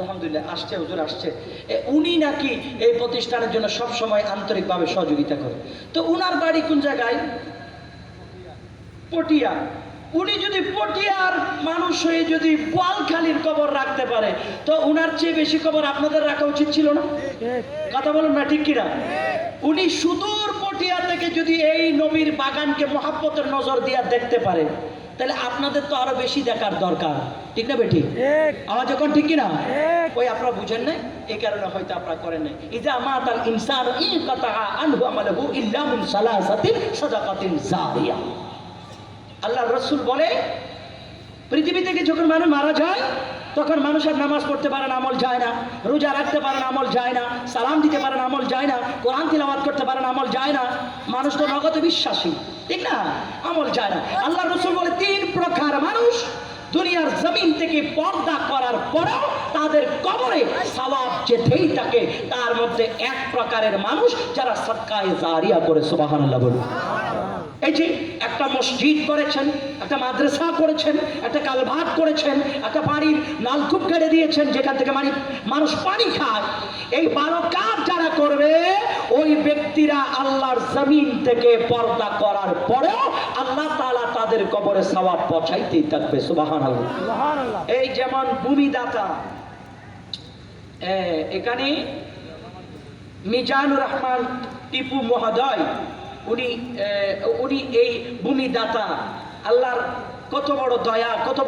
আলহামদুলিল্লাহ আসছে হুজুর আসছে। উনি নাকি এই প্রতিষ্ঠানের জন্য সব সময় আন্তরিকভাবে সহযোগিতা করে। তো উনার বাড়ি কোন জায়গায়? পটিয়া। উনি যদি পটিয়ার মানুষ হয়ে যদি বোয়ালখালীর কবর রাখতে পারে তো উনার চেয়ে বেশি কবর আপনাদের রাখা উচিত ছিল না? কথা বলুন না ঠিক কিনা? উনি সুদূর পটিয়া থেকে যদি এই নবীর বাগানকে মহাব্বতের নজর দিয়া দেখতে পারে তাহলে আপনাদের তো আরও বেশি দেখার দরকার। ঠিক না বেটি? আমার যখন ঠিক কিনা? ওই আপনারা বুঝেন না এই কারণে হয়তো আপনারা করেন নাই। ইজা মাতাল ইনসান ই কাতা আনহু আমালহু ইল্লা মিন সালাসাতিন সাদাকাতিন জারিয়া। আল্লাহ রসুল বলে পৃথিবী থেকে যখন মানুষ মারা যায় তখন মানুষের নামাজ পড়তে পারে না আমল যায় না। রোজা রাখতে পারে না আমল যায় না। সালাম দিতে পারেন, আমল যায় না। কোরআন তিলাবাত করতে পারে না আমল যায় না। মানুষ তো নগদ বিশ্বাসী, ঠিক না? আমল যায় না। আল্লাহ রসুল বলে, তিন প্রকার মানুষ দুনিয়ার জমিন থেকে পর্দা করার পরেও তাদের কবরে সবাব যেতেই থাকে। তার মধ্যে এক প্রকারের মানুষ যারা সৎকায় জারিয়া করে সুবহানাল্লাহ বলুন। এই যে একটা মসজিদ করেছেন একটা মাদ্রাসা করেছেন একটা কালভাট করেছেন একটা পানির নালকূপ কেটে দিয়েছেন যেখান থেকে মানে মানুষ পানি খায়। এই বারো কাজ যারা করবে ওই ব্যক্তিরা আল্লাহর জমিন থেকে পর্দা করার পরেও আল্লাহ তালা তাদের কবরে সওয়াব পৌঁছাইতেই থাকবে সুবাহান এই যেমন ভূমিদাতা এখানে মিজানুর রহমান টিপু মহোদয় উনি উনি এই ভূমিদাতা। আল্লাহর কত বড় দয়া কত